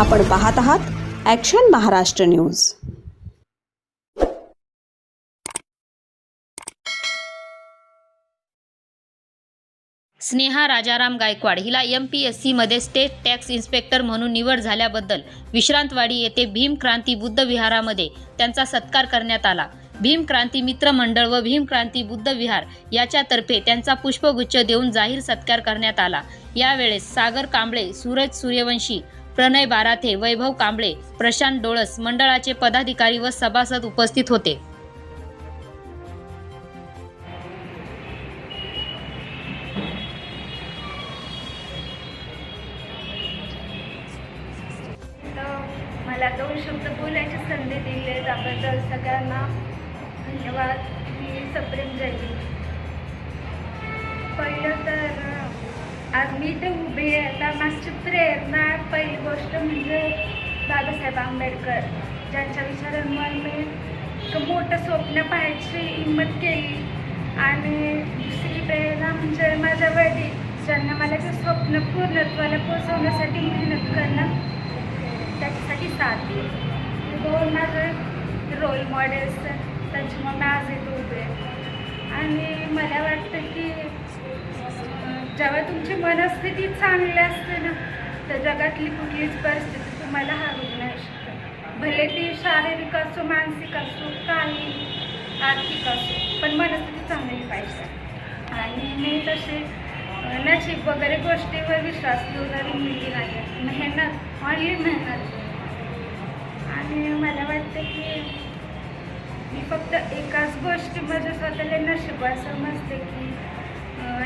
आपण पाहत आहात ॲक्शन महाराष्ट्र न्यूज स्नेहा राजाराम गायकवाड हिला एम पी एस सीमध्ये स्टेट टॅक्स इन्स्पेक्टर म्हणून निवड झाल्याबद्दल विश्रांतवाडी येथे भीम क्रांती बुद्ध विहारामध्ये त्यांचा सत्कार करण्यात आला. भीम क्रांती मित्र मंडळ व भीम क्रांती बुद्ध विहार याच्यातर्फे त्यांचा पुष्पगुच्छ देऊन जाहीर सत्कार करण्यात आला. यावेळेस सागर कांबळे सूरज सूर्यवंशी प्रणय बाराथे वैभव कांबळे प्रशांत डोळस मंडळाचे पदाधिकारी व सभासद उपस्थित होते. मला दोन शब्द बोलायची संधी दिली आहे त्याबद्दल सगळ्यांना धन्यवाद. मी सप्रेम जाईल पहिलं तर आज मी इथे उभी आहे. आता मागची प्रेरणा पहिली गोष्ट म्हणजे बाबासाहेब आंबेडकर. ज्यांच्या विचारांमुळे मी एक मोठं स्वप्न पाहायची हिंमत केली. आणि दुसरी प्रेरणा म्हणजे माझ्या वडील ज्यांना मला ते स्वप्न पूर्णत्वाला पोचवण्यासाठी मेहनत करणं त्याच्यासाठी साथ दिली. दोन माझे रोल मॉडेल्स मग मी आज इथे उभे आहे. आणि मला वाटतं की जेव्हा तुमची मनस्थिती चांगली असते ना तर जगातली कुठलीच परिस्थिती तुम्हाला हरवू नाही शकत. भले ती शारीरिक असो मानसिक असो काही आर्थिक असो पण मनस्थिती चांगली पाहिजे. आणि मी तसे नशीब वगैरे गोष्टीवर विश्वास ठेवणारी मुलगी नाही मेहनत ऑनली मेहनत. आणि मला वाटतं की मी फक्त एकाच गोष्टीमध्ये स्वतःला नशिबात समजते की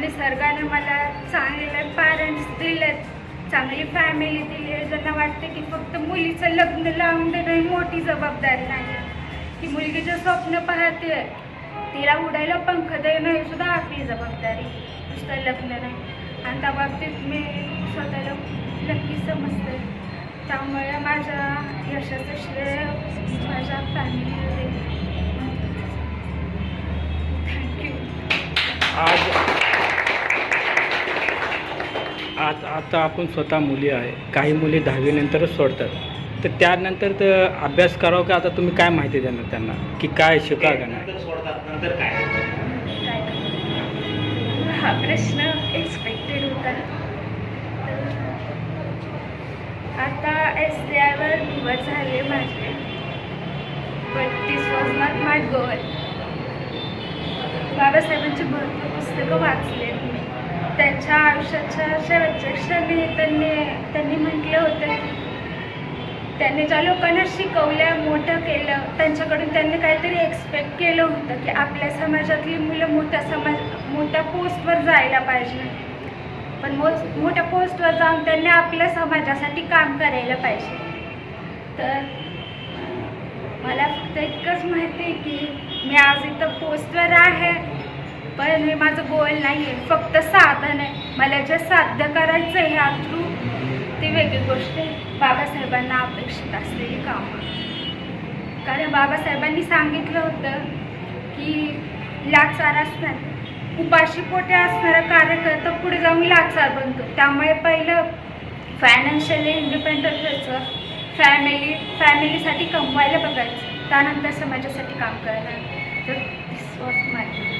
निसर्गाने मला चांगले पॅरेंट्स दिलेत. चांगली फॅमिली दिली आहे. ज्यांना वाटते की फक्त मुलीचं लग्न लावून देणं ही मोठी जबाबदारी नाही आहे. की मुलगी जे स्वप्न पाहते तिला उडायला पंख देणं ही सुद्धा आपली जबाबदारी नुसतं लग्न नाही. आणि त्या बाबतीत मी स्वतःला नक्की समजते. त्यामुळे माझ्या यशाचं श्रेय माझ्या फॅमिली आज आज आता आपण स्वतः मुली आहे. काही मुली दहावीनंतरच सोडतात. तर त्यानंतर तर अभ्यास करावं का? आता तुम्ही काय माहिती देणार त्यांना? की काय शिका का नाही? सोडतात नंतर काय हा प्रश्न एक्सपेक्टेड होता. तर आता एस टी आयवर निवड झाले माझे. But this was not my goal त्यांची भरपूर पुस्तकं वाचलेत मी. त्यांच्या आयुष्याच्या शेवटच्या क्षणी त्यांनी त्यांनी म्हटलं होतं की त्यांनी ज्या लोकांना शिकवलं मोठं केलं त्यांच्याकडून त्यांनी काहीतरी एक्सपेक्ट केलं होतं की आपल्या समाजातली मुलं मोठ्या समाज मोठ्या पोस्टवर जायला पाहिजे. पण मो मोठ्या पोस्टवर जाऊन त्यांनी आपल्या समाजासाठी काम करायला पाहिजे. तर मला फक्त इतकंच माहिती आहे की मी आज इथं पोस्टवर आहे. पण हे माझं गोल नाही आहे फक्त साधन आहे. मला जे साध्य करायचं आहे ह्या थ्रू ती वेगळी गोष्ट आहे. बाबासाहेबांना अपेक्षित असलेली कामं. कारण बाबासाहेबांनी सांगितलं होतं की लाचार असणार उपाशी पोटे असणारा कार्यकर्ता पुढे जाऊन लाचार बनतो. त्यामुळे पहिलं फायनान्शियली इंडिपेंडंट व्हायचं. फॅमिली फॅमिलीसाठी कमवायला बघायचं. त्यानंतर समाजासाठी काम करायला. तर दिस वॉज माय